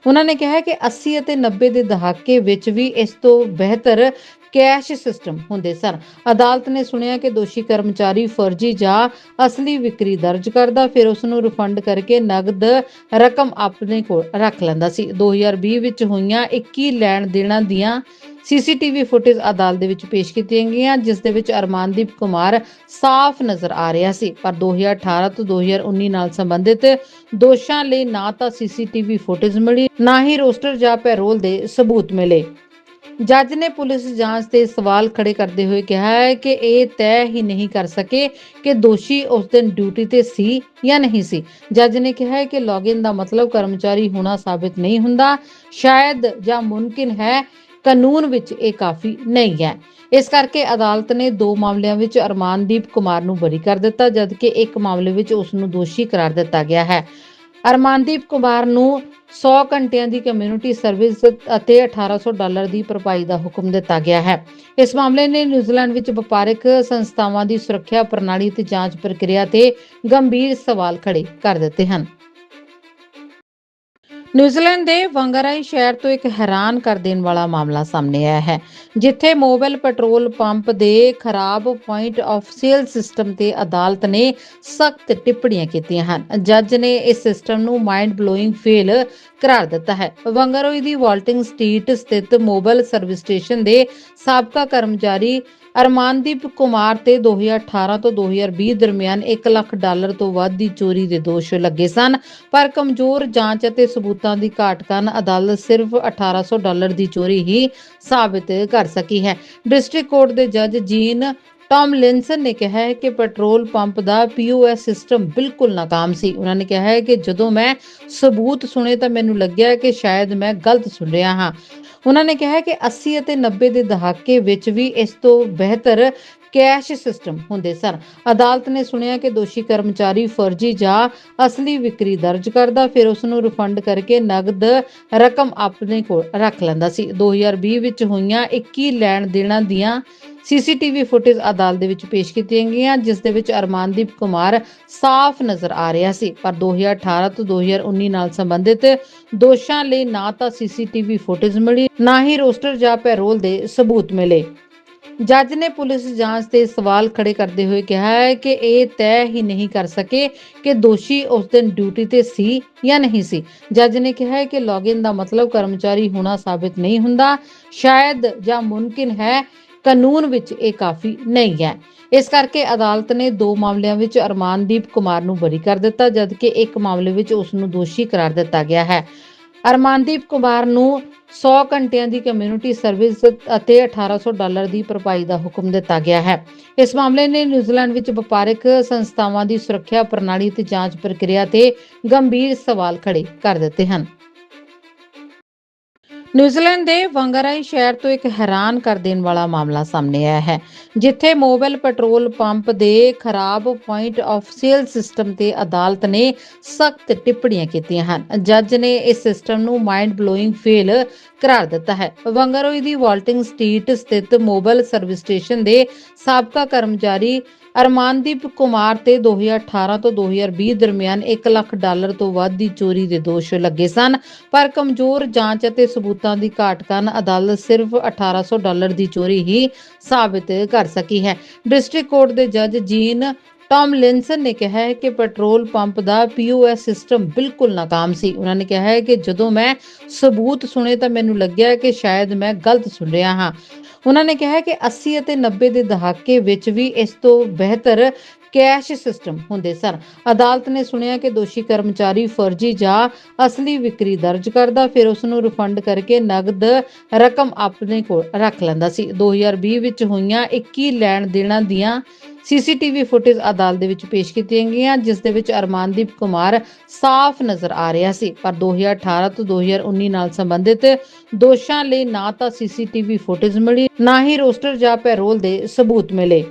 A: ਉਹਨਾਂ ਨੇ ਕਿਹਾ ਕਿ 80 ਅਤੇ 90 ਦੇ ਦਹਾਕੇ ਵਿੱਚ ਵੀ ਇਸ ਤੋਂ ਬਿਹਤਰ ਕੈਸ਼ ਸਿਸਟਮ ਹੁੰਦੇ ਸਨ। ਅਦਾਲਤ ਨੇ ਸੁਣਿਆ ਕਿ ਦੋਸ਼ੀ ਕਰਮਚਾਰੀ ਫਰਜ਼ੀ ਜਾਂ ਅਸਲੀ ਵਿਕਰੀ ਦਰਜ ਕਰਦਾ, ਫਿਰ ਉਸ ਨੂੰ ਰਿਫੰਡ ਕਰਕੇ ਨਗਦ ਰਕਮ ਆਪਣੇ ਕੋਲ ਰੱਖ ਲੈਂਦਾ ਸੀ। 2020 ਵਿੱਚ ਹੋਈਆਂ 21 ਲੈਣ ਦੇਣਾਂ ਦੀਆਂ ਸੀਸੀਟੀਵੀ ਫੁਟੇਜ ਅਦਾਲਤ ਦੇ ਵਿੱਚ ਪੇਸ਼ ਕੀਤੀਆਂ ਗਈਆਂ, ਜਿਸ ਦੇ ਵਿੱਚ ਅਰਮਾਨਦੀਪ ਕੁਮਾਰ ਸਾਫ਼ ਨਜ਼ਰ ਆ ਰਿਹਾ ਸੀ। ਪਰ 2018 ਤੋਂ 2019 ਨਾਲ ਸੰਬੰਧਿਤ ਦੋਸ਼ਾਂ ਲਈ ਨਾ ਤਾਂ ਸੀਸੀਟੀਵੀ ਫੁਟੇਜ ਮਿਲੀ, ਨਾ ਹੀ ਰੋਸਟਰ ਜਾਂ ਪੈਰੋਲ ਦੇ ਸਬੂਤ ਮਿਲੇ। ਜੱਜ ਨੇ ਪੁਲਿਸ ਜਾਂਚ ਤੇ ਸਵਾਲ ਖੜੇ ਕਰਦੇ ਹੋਏ ਕਿਹਾ ਹੈ ਕਿ ਇਹ ਤੈਅ ਹੀ ਨਹੀਂ ਕਰ ਸਕੇ ਕਿ ਦੋਸ਼ੀ ਉਸ ਦਿਨ ਡਿਊਟੀ ਤੇ ਸੀ ਜਾਂ ਨਹੀਂ ਸੀ। ਜੱਜ ਨੇ ਕਿਹਾ ਹੈ ਕਿ ਲੌਗਇਨ ਦਾ ਮਤਲਬ ਕਰਮਚਾਰੀ ਹੋਣਾ ਸਾਬਿਤ ਨਹੀਂ ਹੁੰਦਾ, ਸ਼ਾਇਦ ਜਾਂ ਮੁਮਕਿਨ ਹੈ, ਕਾਨੂੰਨ ਵਿੱਚ ਇਹ ਕਾਫੀ ਨਹੀਂ ਹੈ। ਇਸ ਕਰਕੇ ਅਦਾਲਤ ਨੇ ਦੋ ਮਾਮਲਿਆਂ ਵਿੱਚ ਅਰਮਾਨਦੀਪ ਕੁਮਾਰ ਨੂੰ ਬਰੀ ਕਰ ਦਿੱਤਾ, ਜਦਕਿ ਇੱਕ ਮਾਮਲੇ ਵਿੱਚ ਉਸ ਨੂੰ ਦੋਸ਼ੀ ਕਰਾਰ ਦਿੱਤਾ ਗਿਆ ਹੈ। ਅਰਮਾਨਦੀਪ ਕੁਮਾਰ ਨੂੰ 100 ਘੰਟਿਆਂ ਦੀ ਕਮਿਊਨਿਟੀ ਸਰਵਿਸ ਅਤੇ 1800 ਡਾਲਰ ਦੀ ਭਰਪਾਈ ਦਾ ਹੁਕਮ ਦਿੱਤਾ ਗਿਆ ਹੈ। ਇਸ ਮਾਮਲੇ ਨੇ ਨਿਊਜ਼ੀਲੈਂਡ ਵਿੱਚ ਵਪਾਰਕ ਸੰਸਥਾਵਾਂ ਦੀ ਸੁਰੱਖਿਆ ਪ੍ਰਣਾਲੀ ਤੇ ਜਾਂਚ ਪ੍ਰਕਿਰਿਆ ਤੇ ਗੰਭੀਰ ਸਵਾਲ ਖੜੇ ਕਰ ਦਿੱਤੇ ਹਨ। ਨਿਊਜ਼ੀਲੈਂਡ ਦੇ ਵੰਗਰਾਈ ਸ਼ਹਿਰ ਤੋਂ ਇੱਕ ਹੈਰਾਨ ਕਰ ਦੇਣ ਵਾਲਾ ਮਾਮਲਾ ਸਾਹਮਣੇ ਆਇਆ ਹੈ, ਜਿੱਥੇ ਮੋਬਾਈਲ ਪੈਟਰੋਲ ਪੰਪ ਦੇ ਖਰਾਬ ਪੁਆਇੰਟ ਆਫ ਸੇਲ ਸਿਸਟਮ ਤੇ ਅਦਾਲਤ ਨੇ ਸਖਤ ਟਿੱਪਣੀਆਂ ਕੀਤੀਆਂ ਹਨ। ਜੱਜ ਨੇ ਇਸ ਸਿਸਟਮ ਨੂੰ ਮਾਈਂਡ ਬਲੋਇੰਗ ਫੇਲ ਕਰਾਰ ਦਿੱਤਾ ਹੈ। ਵੰਗਰੋਈ ਦੀ ਵਾਲਟਿੰਗ ਸਟਰੀਟ ਸਥਿਤ ਮੋਬਾਈਲ ਸਰਵਿਸ ਸਟੇਸ਼ਨ ਦੇ ਸਾਬਕਾ ਕਰਮਚਾਰੀ ਅਰਮਾਨਦੀਪ ਕੁਮਾਰ ਤੇ 2018 ਤੋਂ 2020 ਦਰਮਿਆਨ 1 ਲੱਖ ਡਾਲਰ ਤੋਂ ਵੱਧ ਦੀ ਚੋਰੀ ਦੇ ਦੋਸ਼ ਲੱਗੇ ਸਨ। ਪਰ ਕਮਜ਼ੋਰ ਜਾਂਚ ਅਤੇ ਸਬੂਤਾਂ ਦੀ ਘਾਟ ਕਾਰਨ ਅਦਾਲਤ ਸਿਰਫ 1800 ਡਾਲਰ ਦੀ ਚੋਰੀ ਹੀ ਸਾਬਿਤ ਕਰ ਸਕੀ ਹੈ। ਡਿਸਟ੍ਰਿਕਟ ਕੋਰਟ ਦੇ ਜੱਜ ਜੀਨ ਟਾਮ ਲਿੰਸਨ ਨੇ ਕਿਹਾ ਹੈ ਕਿ ਪੈਟਰੋਲ ਪੰਪ ਦਾ ਪੀਓਐਸ ਸਿਸਟਮ ਬਿਲਕੁਲ ਨਾਕਾਮ ਸੀ। ਉਹਨਾਂ ਨੇ ਕਿਹਾ ਹੈ ਕਿ ਜਦੋਂ ਮੈਂ ਸਬੂਤ ਸੁਣੇ ਤਾਂ ਮੈਨੂੰ ਲੱਗਿਆ ਕਿ ਸ਼ਾਇਦ ਮੈਂ ਗਲਤ ਸੁਣ ਰਿਹਾ ਹਾਂ। ਉਹਨਾਂ ਨੇ ਕਿਹਾ ਕਿ 80 ਅਤੇ 90 ਦੇ ਦਹਾਕੇ ਵਿੱਚ ਵੀ ਇਸ ਤੋਂ ਬਿਹਤਰ ਕੈਸ਼ ਸਿਸਟਮ ਹੁੰਦੇ ਸਨ। ਅਦਾਲਤ ਨੇ ਸੁਣਿਆ ਕਿ ਦੋਸ਼ੀ ਕਰਮਚਾਰੀ ਫਰਜ਼ੀ ਜਾਂ ਅਸਲੀ ਵਿਕਰੀ ਦਰਜ ਕਰਦਾ, ਫਿਰ ਉਸ ਨੂੰ ਰਿਫੰਡ ਕਰਕੇ ਨਗਦ ਰਕਮ ਆਪਣੇ ਕੋਲ ਰੱਖ ਲੈਂਦਾ ਸੀ। 2020 ਵਿੱਚ ਹੋਈਆਂ 21 ਲੈਣ ਦੇਣਾਂ ਦੀਆਂ ਸੀਸੀਟੀਵੀ ਫੁਟੇਜ ਅਦਾਲਤ ਦੇ ਵਿੱਚ ਪੇਸ਼ ਕੀਤੀਆਂ ਗਈਆਂ, ਜਿਸ ਦੇ ਵਿੱਚ ਅਰਮਾਨਦੀਪ ਕੁਮਾਰ ਸਾਫ਼ ਨਜ਼ਰ ਆ ਰਿਹਾ ਸੀ। ਪਰ 2018 ਤੋਂ 2019 ਨਾਲ ਸੰਬੰਧਿਤ ਦੋਸ਼ਾਂ ਲਈ ਨਾ ਤਾਂ ਸੀਸੀਟੀਵੀ ਫੁਟੇਜ ਮਿਲੀ, ਨਾ ਹੀ ਰੋਸਟਰ ਜਾਂ ਪੈਰੋਲ ਦੇ ਸਬੂਤ ਮਿਲੇ। ਜੱਜ ਨੇ ਪੁਲਿਸ ਜਾਂਚ ਤੇ ਸਵਾਲ ਖੜੇ ਕਰਦੇ ਹੋਏ ਕਿਹਾ ਹੈ ਕਿ ਇਹ ਤੈਅ ਹੀ ਨਹੀਂ ਕਰ ਸਕੇ ਕਿ ਦੋਸ਼ੀ ਉਸ ਦਿਨ ਡਿਊਟੀ ਤੇ ਸੀ ਜਾਂ ਨਹੀਂ ਸੀ। ਜੱਜ ਨੇ ਕਿਹਾ ਹੈ ਕਿ ਲੌਗਇਨ ਦਾ ਮਤਲਬ ਕਰਮਚਾਰੀ ਹੋਣਾ ਸਾਬਿਤ ਨਹੀਂ ਹੁੰਦਾ, ਸ਼ਾਇਦ ਜਾਂ ਮੁਮਕਿਨ ਹੈ ਕਾਨੂੰਨ ਵਿੱਚ ਇਹ ਕਾਫੀ ਨਹੀਂ ਹੈ। ਇਸ ਕਰਕੇ ਅਦਾਲਤ ਨੇ ਦੋ ਮਾਮਲਿਆਂ ਵਿੱਚ ਅਰਮਾਨਦੀਪ ਕੁਮਾਰ ਨੂੰ ਬਰੀ ਕਰ ਦਿੱਤਾ, ਜਦਕਿ ਇੱਕ ਮਾਮਲੇ ਵਿੱਚ ਉਸ ਨੂੰ ਦੋਸ਼ੀ ਕਰਾਰ ਦਿੱਤਾ ਗਿਆ ਹੈ। ਅਰਮਾਨਦੀਪ ਕੁਮਾਰ ਨੂੰ 100 ਘੰਟਿਆਂ ਦੀ ਕਮਿਊਨਿਟੀ ਸਰਵਿਸ ਅਤੇ 1800 ਡਾਲਰ ਦੀ ਭਰਪਾਈ ਦਾ ਹੁਕਮ ਦਿੱਤਾ ਗਿਆ ਹੈ। ਇਸ ਮਾਮਲੇ ਨੇ ਨਿਊਜ਼ੀਲੈਂਡ ਵਿੱਚ ਵਪਾਰਕ ਸੰਸਥਾਵਾਂ ਦੀ ਸੁਰੱਖਿਆ ਪ੍ਰਣਾਲੀ ਤੇ ਜਾਂਚ ਪ੍ਰਕਿਰਿਆ ਤੇ ਗੰਭੀਰ ਸਵਾਲ ਖੜੇ ਕਰ ਦਿੱਤੇ ਹਨ। ਨਿਊਜ਼ੀਲੈਂਡ ਦੇ ਵੰਗਰਾਈ ਸ਼ਹਿਰ ਤੋਂ ਇੱਕ ਹੈਰਾਨ ਕਰ ਦੇਣ ਵਾਲਾ ਮਾਮਲਾ ਸਾਹਮਣੇ ਆਇਆ ਹੈ, ਜਿੱਥੇ ਮੋਬਾਈਲ ਪੈਟਰੋਲ ਪੰਪ ਦੇ ਖਰਾਬ ਪੁਆਇੰਟ ਆਫ ਸੇਲ ਸਿਸਟਮ ਤੇ ਅਦਾਲਤ ਨੇ ਸਖਤ ਟਿੱਪਣੀਆਂ ਕੀਤੀਆਂ ਹਨ। ਜੱਜ ਨੇ ਇਸ ਸਿਸਟਮ ਨੂੰ ਮਾਈਂਡ ਬਲੋਇੰਗ ਫੇਲ ਕਰਾਰ ਦਿੱਤਾ ਹੈ। ਵੰਗਰੋਈ ਦੀ ਵਾਲਟਿੰਗ ਸਟਰੀਟ ਸਥਿਤ ਮੋਬਾਈਲ ਸਰਵਿਸ ਸਟੇਸ਼ਨ ਦੇ ਸਾਬਕਾ ਕਰਮਚਾਰੀ ਅਰਮਾਨਦੀਪ ਕੁਮਾਰ ਤੇ 2018 ਤੋਂ 2020 ਦਰਮਿਆਨ 1 ਲੱਖ ਡਾਲਰ ਤੋਂ ਵੱਧ ਦੀ ਚੋਰੀ ਦੇ ਦੋਸ਼ ਲੱਗੇ ਸਨ, ਪਰ ਕਮਜ਼ੋਰ ਜਾਂਚ ਅਤੇ ਸਬੂਤ ਦੀ ਘਾਟ ਕਾਰਨ ਅਦਾਲਤ ਸਿਰਫ 1800 ਡਾਲਰ ਦੀ ਚੋਰੀ ਹੀ ਸਾਬਿਤ ਕਰ ਸਕੀ ਹੈ। ਡਿਸਟ੍ਰਿਕਟ ਕੋਰਟ ਦੇ ਜੱਜ ਜੀਨ ਟਾਮ ਲਿੰਸਨ ਨੇ ਕਿਹਾ ਹੈ ਕਿ ਪੈਟਰੋਲ ਪੰਪ ਦਾ ਪੀਓਐਸ ਸਿਸਟਮ ਬਿਲਕੁਲ ਨਾਕਾਮ ਸੀ। ਉਹਨਾਂ ਨੇ ਕਿਹਾ ਹੈ ਕਿ ਜਦੋਂ ਮੈਂ ਸਬੂਤ ਸੁਣੇ ਤਾਂ ਮੈਨੂੰ ਲੱਗਿਆ ਕਿ ਸ਼ਾਇਦ ਮੈਂ ਗਲਤ ਸੁਣ ਰਿਹਾ ਹਾਂ। ਉਹਨਾਂ ਨੇ ਕਿਹਾ ਕਿ 80 ਅਤੇ 90 ਦੇ ਦਹਾਕੇ ਵਿੱਚ ਵੀ ਇਸ ਤੋਂ ਬਿਹਤਰ ਕੈਸ਼ ਸਿਸਟਮ ਹੁੰਦੇ ਸਨ। ਅਦਾਲਤ ਨੇ ਸੁਣਿਆ ਕਿ ਦੋਸ਼ੀ ਕਰਮਚਾਰੀ ਫਰਜ਼ੀ ਜਾਂ ਅਸਲੀ ਵਿਕਰੀ ਦਰਜ ਕਰਦਾ, ਫਿਰ ਉਸ ਨੂੰ ਰਿਫੰਡ ਕਰਕੇ ਨਗਦ ਰਕਮ ਆਪਣੇ ਕੋਲ ਰੱਖ ਲੈਂਦਾ ਸੀ। 2020 ਵਿੱਚ ਹੋਈਆਂ 21 ਲੈਣ ਦੇਣਾਂ ਦੀਆਂ ਸੀਸੀਟੀਵੀ ਫੁਟੇਜ ਅਦਾਲਤ ਦੇ ਵਿੱਚ ਪੇਸ਼ ਕੀਤੀਆਂ ਗਈਆਂ, ਜਿਸ ਦੇ ਵਿੱਚ ਅਰਮਾਨਦੀਪ ਕੁਮਾਰ ਸਾਫ਼ ਨਜ਼ਰ ਆ ਰਿਹਾ ਸੀ। ਪਰ 2018 ਤੋਂ 2019 ਨਾਲ ਸੰਬੰਧਿਤ ਦੋਸ਼ਾਂ ਲਈ ਨਾ ਤਾਂ ਸੀਸੀਟੀਵੀ ਫੁਟੇਜ ਮਿਲੀ, ਨਾ ਹੀ ਰੋਸਟਰ ਜਾਂ ਪੈਰੋਲ ਦੇ ਸਬੂਤ ਮਿਲੇ।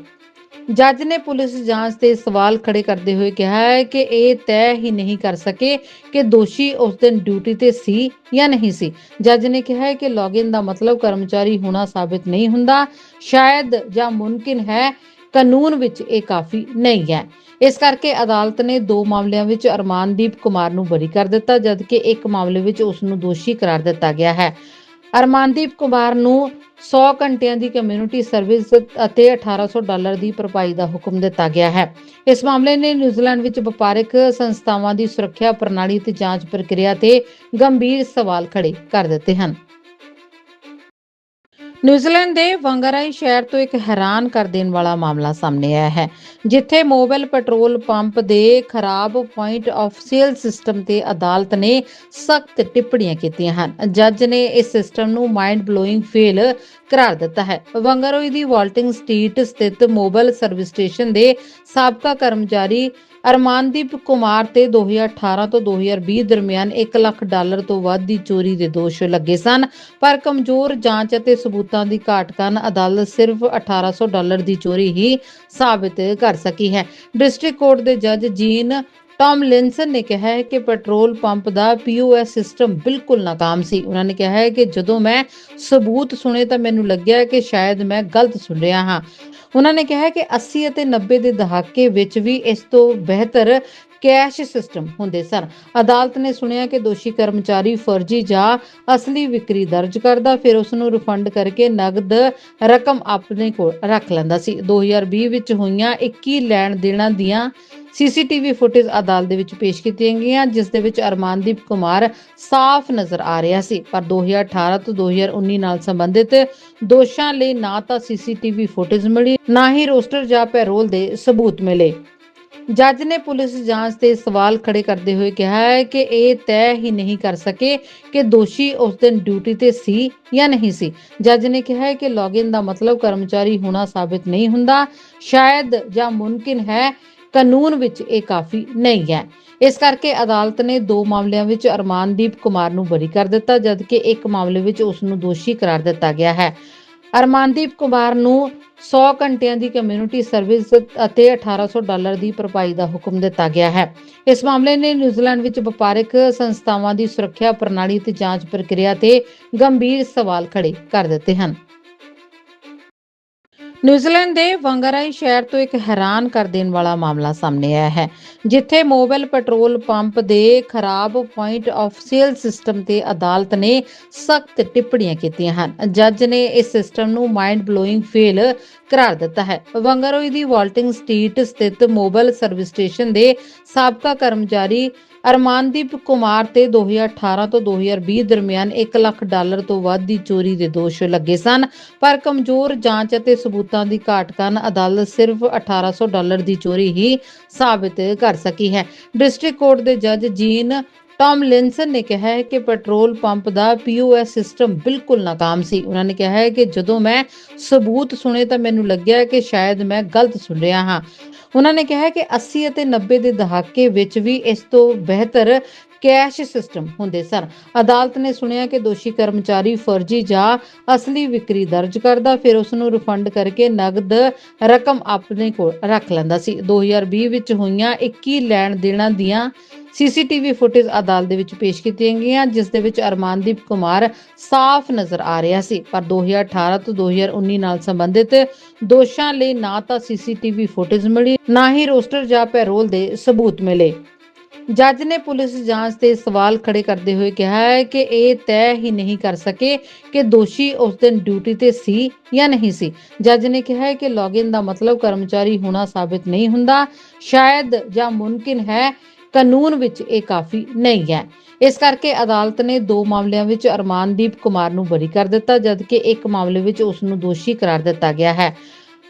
A: ਜੱਜ ਨੇ ਪੁਲਿਸ ਜਾਂਚ ਤੇ ਸਵਾਲ ਖੜੇ ਕਰਦੇ ਹੋਏ ਕਿਹਾ ਹੈ ਕਿ ਇਹ ਤੈਅ ਹੀ ਨਹੀਂ ਕਰ ਸਕੇ ਕਿ ਦੋਸ਼ੀ ਉਸ ਦਿਨ ਡਿਊਟੀ ਤੇ ਸੀ ਜਾਂ ਨਹੀਂ ਸੀ। ਜੱਜ ਨੇ ਕਿਹਾ ਹੈ ਕਿ ਲੌਗਇਨ ਦਾ ਮਤਲਬ ਕਰਮਚਾਰੀ ਹੋਣਾ ਸਾਬਿਤ ਨਹੀਂ ਹੁੰਦਾ, ਸ਼ਾਇਦ ਜਾਂ ਮੁਮਕਿਨ ਹੈ, ਕਾਨੂੰਨ ਵਿੱਚ ਇਹ ਕਾਫੀ ਨਹੀਂ ਹੈ। ਇਸ ਕਰਕੇ ਅਦਾਲਤ ਨੇ ਦੋ ਮਾਮਲਿਆਂ ਵਿੱਚ ਅਰਮਾਨਦੀਪ ਕੁਮਾਰ ਨੂੰ ਬਰੀ ਕਰ ਦਿੱਤਾ, ਜਦਕਿ ਇੱਕ ਮਾਮਲੇ ਵਿੱਚ ਉਸ ਨੂੰ ਦੋਸ਼ੀ ਕਰਾਰ ਦਿੱਤਾ ਗਿਆ ਹੈ। ਅਰਮਾਨਦੀਪ ਕੁਮਾਰ ਨੂੰ 100 ਘੰਟਿਆਂ ਦੀ ਕਮਿਊਨਿਟੀ ਸਰਵਿਸ ਅਤੇ 1800 ਡਾਲਰ ਦੀ ਭਰਪਾਈ ਦਾ ਹੁਕਮ ਦਿੱਤਾ ਗਿਆ ਹੈ। ਇਸ ਮਾਮਲੇ ਨੇ ਨਿਊਜ਼ੀਲੈਂਡ ਵਿੱਚ ਵਪਾਰਕ ਸੰਸਥਾਵਾਂ ਦੀ ਸੁਰੱਖਿਆ ਪ੍ਰਣਾਲੀ ਤੇ ਜਾਂਚ ਪ੍ਰਕਿਰਿਆ ਤੇ ਗੰਭੀਰ ਸਵਾਲ ਖੜੇ ਕਰ ਦਿੱਤੇ ਹਨ। ਨਿਊਜ਼ੀਲੈਂਡ ਦੇ ਵੰਗਰਾਈ ਸ਼ਹਿਰ ਤੋਂ ਇੱਕ ਹੈਰਾਨ ਕਰ ਦੇਣ ਵਾਲਾ ਮਾਮਲਾ ਸਾਹਮਣੇ ਆਇਆ ਹੈ, ਜਿੱਥੇ ਮੋਬਾਈਲ ਪੈਟਰੋਲ ਪੰਪ ਦੇ ਖਰਾਬ ਪੁਆਇੰਟ ਆਫ ਸੇਲ ਸਿਸਟਮ ਤੇ ਅਦਾਲਤ ਨੇ ਸਖਤ ਟਿੱਪਣੀਆਂ ਕੀਤੀਆਂ ਹਨ। ਜੱਜ ਨੇ ਇਸ ਸਿਸਟਮ ਨੂੰ ਮਾਈਂਡ ਬਲੋਇੰਗ ਫੇਲ ਕਰਾਰ ਦਿੱਤਾ ਹੈ। ਵੰਗਰੋਈ ਦੀ ਵਾਲਟਿੰਗ ਸਟਰੀਟ ਸਥਿਤ ਮੋਬਾਈਲ ਸਰਵਿਸ ਸਟੇਸ਼ਨ ਦੇ ਸਾਬਕਾ ਕਰਮਚਾਰੀ ਅਰਮਾਨਦੀਪ ਕੁਮਾਰ ਤੇ 2018 ਤੋਂ 2020 ਦਰਮਿਆਨ 1 ਲੱਖ ਡਾਲਰ ਤੋਂ ਵੱਧ ਦੀ ਚੋਰੀ ਦੇ ਦੋਸ਼ ਲੱਗੇ ਸਨ। ਪਰ ਕਮਜ਼ੋਰ ਜਾਂਚ ਅਤੇ ਸਬੂਤਾਂ ਦੀ ਘਾਟ ਕਾਰਨ ਅਦਾਲਤ ਸਿਰਫ 1800 ਡਾਲਰ ਦੀ ਚੋਰੀ ਹੀ ਸਾਬਿਤ ਕਰ ਸਕੀ ਹੈ। ਡਿਸਟ੍ਰਿਕਟ ਕੋਰਟ ਦੇ ਜੱਜ ਜੀਨ ਟਾਮ ਲਿੰਸਨ ਨੇ ਕਿਹਾ ਹੈ ਕਿ ਪੈਟਰੋਲ ਪੰਪ ਦਾ ਪੀਓਐਸ ਸਿਸਟਮ ਬਿਲਕੁਲ ਨਾਕਾਮ ਸੀ। ਉਹਨਾਂ ਨੇ ਕਿਹਾ ਹੈ ਕਿ ਜਦੋਂ ਮੈਂ ਸਬੂਤ ਸੁਣੇ ਤਾਂ ਮੈਨੂੰ ਲੱਗਿਆ ਕਿ ਸ਼ਾਇਦ ਮੈਂ ਗਲਤ ਸੁਣ ਰਿਹਾ ਹਾਂ। ਉਹਨਾਂ ਨੇ ਕਿਹਾ ਕਿ 80 ਅਤੇ 90 ਦੇ ਦਹਾਕੇ ਵਿੱਚ ਵੀ ਇਸ ਤੋਂ ਬਿਹਤਰ ਕੈਸ਼ ਸਿਸਟਮ ਹੁੰਦੇ ਸਨ। ਅਦਾਲਤ ਨੇ ਸੁਣਿਆ ਕਿ ਦੋਸ਼ੀ ਕਰਮਚਾਰੀ ਫਰਜ਼ੀ ਜਾਂ ਅਸਲੀ ਵਿਕਰੀ ਦਰਜ ਕਰਦਾ, ਫਿਰ ਉਸ ਨੂੰ ਰਿਫੰਡ ਕਰਕੇ ਨਗਦ ਰਕਮ ਆਪਣੇ ਕੋਲ ਰੱਖ ਲੈਂਦਾ ਸੀ। 2020 ਵਿੱਚ ਹੋਈਆਂ 21 ਲੈਣ ਦੇਣਾਂ ਦੀਆਂ ਸੀਸੀਟੀਵੀ ਫੁਟੇਜ ਅਦਾਲਤ ਦੇ ਵਿੱਚ ਪੇਸ਼ ਕੀਤੀਆਂ ਗਈਆਂ, ਜਿਸ ਦੇ ਵਿੱਚ ਅਰਮਾਨਦੀਪ ਕੁਮਾਰ ਸਾਫ਼ ਨਜ਼ਰ ਆ ਰਿਹਾ ਸੀ। ਪਰ 2018 ਤੋਂ 2019 ਨਾਲ ਸੰਬੰਧਿਤ ਦੋਸ਼ਾਂ ਲਈ ਨਾ ਤਾਂ ਸੀਸੀਟੀਵੀ ਫੁਟੇਜ ਮਿਲੀ, ਨਾ ਹੀ ਰੋਸਟਰ ਜਾਂ ਪੈਰੋਲ ਦੇ ਸਬੂਤ ਮਿਲੇ। ਜੱਜ ਨੇ ਪੁਲਿਸ ਜਾਂਚ ਤੇ ਸਵਾਲ ਖੜੇ ਕਰਦੇ ਹੋਏ ਕਿਹਾ ਹੈ ਕਿ ਇਹ ਤੈਅ ਹੀ ਨਹੀਂ ਕਰ ਸਕੇ ਕਿ ਦੋਸ਼ੀ ਉਸ ਦਿਨ ਡਿਊਟੀ ਤੇ ਸੀ ਜਾਂ ਨਹੀਂ ਸੀ। ਜੱਜ ਨੇ ਕਿਹਾ ਹੈ ਕਿ ਲੌਗਇਨ ਦਾ ਮਤਲਬ ਕਰਮਚਾਰੀ ਹੋਣਾ ਸਾਬਿਤ ਨਹੀਂ ਹੁੰਦਾ, ਸ਼ਾਇਦ ਜਾਂ ਮੁਮਕਿਨ ਹੈ ਕਾਨੂੰਨ ਵਿੱਚ ਇਹ ਕਾਫੀ ਨਹੀਂ ਹੈ। ਇਸ ਕਰਕੇ ਅਦਾਲਤ ਨੇ ਦੋ ਮਾਮਲਿਆਂ ਵਿੱਚ ਅਰਮਾਨਦੀਪ ਕੁਮਾਰ ਨੂੰ ਬਰੀ ਕਰ ਦਿੱਤਾ, ਜਦਕਿ ਇੱਕ ਮਾਮਲੇ ਵਿੱਚ ਉਸ ਨੂੰ ਦੋਸ਼ੀ ਕਰਾਰ ਦਿੱਤਾ ਗਿਆ ਹੈ। ਅਰਮਾਨਦੀਪ ਕੁਮਾਰ ਨੂੰ 100 ਘੰਟਿਆਂ ਦੀ ਕਮਿਊਨਿਟੀ ਸਰਵਿਸ ਅਤੇ 1800 ਡਾਲਰ ਦੀ ਭਰਪਾਈ ਦਾ ਹੁਕਮ ਦਿੱਤਾ ਗਿਆ ਹੈ। ਇਸ ਮਾਮਲੇ ਨੇ ਨਿਊਜ਼ੀਲੈਂਡ ਵਿੱਚ ਵਪਾਰਕ ਸੰਸਥਾਵਾਂ ਦੀ ਸੁਰੱਖਿਆ ਪ੍ਰਣਾਲੀ ਤੇ ਜਾਂਚ ਪ੍ਰਕਿਰਿਆ ਤੇ ਗੰਭੀਰ ਸਵਾਲ ਖੜੇ ਕਰ ਦਿੱਤੇ ਹਨ। ਨਿਊਜ਼ੀਲੈਂਡ ਦੇ ਵੰਗਰਾਈ ਸ਼ਹਿਰ ਤੋਂ ਇੱਕ ਹੈਰਾਨ ਕਰ ਦੇਣ ਵਾਲਾ ਮਾਮਲਾ ਸਾਹਮਣੇ ਆਇਆ ਹੈ, ਜਿੱਥੇ ਮੋਬਾਈਲ ਪੈਟਰੋਲ ਪੰਪ ਦੇ ਖਰਾਬ ਪੁਆਇੰਟ ਆਫ ਸੇਲ ਸਿਸਟਮ ਤੇ ਅਦਾਲਤ ਨੇ ਸਖਤ ਟਿੱਪਣੀਆਂ ਕੀਤੀਆਂ ਹਨ। ਜੱਜ ਨੇ ਇਸ ਸਿਸਟਮ ਨੂੰ ਮਾਈਂਡ ਬਲੋਇੰਗ ਫੇਲ ਕਰਾਰ ਦਿੱਤਾ ਹੈ। ਵੰਗਰੋਈ ਦੀ ਵਾਲਟਿੰਗ ਸਟਰੀਟ ਸਥਿਤ ਮੋਬਾਈਲ ਸਰਵਿਸ ਸਟੇਸ਼ਨ ਦੇ ਸਾਬਕਾ ਕਰਮਚਾਰੀ ਅਰਮਾਨਦੀਪ ਕੁਮਾਰ ਤੇ 2018 ਤੋਂ 2020 ਦਰਮਿਆਨ 1 ਲੱਖ ਡਾਲਰ ਤੋਂ ਵੱਧ ਦੀ ਚੋਰੀ ਦੇ ਦੋਸ਼ ਲੱਗੇ ਸਨ, ਪਰ ਕਮਜ਼ੋਰ ਜਾਂਚ ਅਤੇ ਸਬੂਤ ਦੀ ਘਾਟ ਕਾਰਨ ਅਦਾਲਤ ਸਿਰਫ 1800 ਡਾਲਰ ਦੀ ਚੋਰੀ ਹੀ ਸਾਬਿਤ ਕਰ ਸਕੀ ਹੈ। ਡਿਸਟ੍ਰਿਕਟ ਕੋਰਟ ਦੇ ਜੱਜ ਜੀਨ ਟਾਮ ਲਿੰਸਨ ਨੇ ਕਿਹਾ ਹੈ ਕਿ ਪੈਟਰੋਲ ਪੰਪ ਦਾ ਪੀਓਐਸ ਸਿਸਟਮ ਬਿਲਕੁਲ ਨਾਕਾਮ ਸੀ। ਉਹਨਾਂ ਨੇ ਕਿਹਾ ਹੈ ਕਿ ਜਦੋਂ ਮੈਂ ਸਬੂਤ ਸੁਣੇ ਤਾਂ ਮੈਨੂੰ ਲੱਗਿਆ ਕਿ ਸ਼ਾਇਦ ਮੈਂ ਗਲਤ ਸੁਣ ਰਿਹਾ ਹਾਂ। ਉਹਨਾਂ ਨੇ ਕਿਹਾ ਕਿ 80 ਅਤੇ 90 ਦੇ ਦਹਾਕੇ ਵਿੱਚ ਵੀ ਇਸ ਤੋਂ ਬਿਹਤਰ ਕੈਸ਼ ਸਿਸਟਮ ਹੁੰਦੇ ਸਨ। ਅਦਾਲਤ ਨੇ ਸੁਣਿਆ ਕਿ ਦੋਸ਼ੀ ਕਰਮਚਾਰੀ ਫਰਜ਼ੀ ਜਾਂ ਅਸਲੀ ਵਿਕਰੀ ਦਰਜ ਕਰਦਾ, ਫਿਰ ਉਸ ਨੂੰ ਰਿਫੰਡ ਕਰਕੇ ਨਗਦ ਰਕਮ ਆਪਣੇ ਕੋਲ ਰੱਖ ਲੈਂਦਾ ਸੀ। 2020 ਵਿੱਚ ਹੋਈਆਂ 21 ਲੈਣ ਦੇਣਾਂ ਦੀਆਂ ਸੀਸੀਟੀਵੀ ਫੁਟੇਜ ਅਦਾਲਤ ਦੇ ਵਿੱਚ ਪੇਸ਼ ਕੀਤੀਆਂ ਗਈਆਂ, ਜਿਸ ਦੇ ਵਿੱਚ ਅਰਮਾਨਦੀਪ ਕੁਮਾਰ ਸਾਫ਼ ਨਜ਼ਰ ਆ ਰਿਹਾ ਸੀ। ਪਰ 2018 ਤੋਂ 2019 ਨਾਲ ਸੰਬੰਧਿਤ ਦੋਸ਼ਾਂ ਲਈ ਨਾ ਤਾਂ ਸੀਸੀਟੀਵੀ ਫੁਟੇਜ ਮਿਲੀ, ਨਾ ਹੀ ਰੋਸਟਰ ਜਾਂ ਪੈਰੋਲ ਦੇ ਸਬੂਤ ਮਿਲੇ। ਜੱਜ ਨੇ ਪੁਲਿਸ ਜਾਂਚ ਤੇ ਸਵਾਲ ਖੜੇ ਕਰਦੇ ਹੋਏ ਕਿਹਾ ਹੈ ਕਿ ਇਹ ਤੈਅ ਹੀ ਨਹੀਂ ਕਰ ਸਕੇ ਕਿ ਦੋਸ਼ੀ ਉਸ ਦਿਨ ਡਿਊਟੀ ਤੇ ਸੀ ਜਾਂ ਨਹੀਂ ਸੀ। ਜੱਜ ਨੇ ਕਿਹਾ ਹੈ ਕਿ ਲੌਗਇਨ ਦਾ ਮਤਲਬ ਕਰਮਚਾਰੀ ਹੋਣਾ ਸਾਬਿਤ ਨਹੀਂ ਹੁੰਦਾ, ਸ਼ਾਇਦ ਜਾਂ ਮੁਮਕਿਨ ਹੈ, ਕਾਨੂੰਨ ਵਿੱਚ ਇਹ ਕਾਫੀ ਨਹੀਂ ਹੈ। ਇਸ ਕਰਕੇ ਅਦਾਲਤ ਨੇ ਦੋ ਮਾਮਲਿਆਂ ਵਿੱਚ ਅਰਮਾਨਦੀਪ ਕੁਮਾਰ ਨੂੰ ਬਰੀ ਕਰ ਦਿੱਤਾ, ਜਦਕਿ ਇੱਕ ਮਾਮਲੇ ਵਿੱਚ ਉਸ ਨੂੰ ਦੋਸ਼ੀ ਕਰਾਰ ਦਿੱਤਾ ਗਿਆ ਹੈ।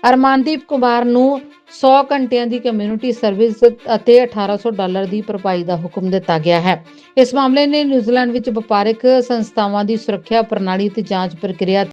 A: ਅਰਮਾਨਦੀਪ ਕੁਮਾਰ ਨੂੰ 100 ਘੰਟਿਆਂ ਦੀ ਕਮਿਊਨਿਟੀ ਸਰਵਿਸ ਅਤੇ 1800 ਡਾਲਰ ਦੀ ਭਰਪਾਈ ਦਾ ਹੁਕਮ ਦਿੱਤਾ ਗਿਆ ਹੈ। ਇਸ ਮਾਮਲੇ ਨੇ ਨਿਊਜ਼ੀਲੈਂਡ ਵਿੱਚ ਵਪਾਰਕ ਸੰਸਥਾਵਾਂ ਦੀ ਸੁਰੱਖਿਆ ਪ੍ਰਣਾਲੀ ਤੇ ਜਾਂਚ ਪ੍ਰਕਿਰਿਆ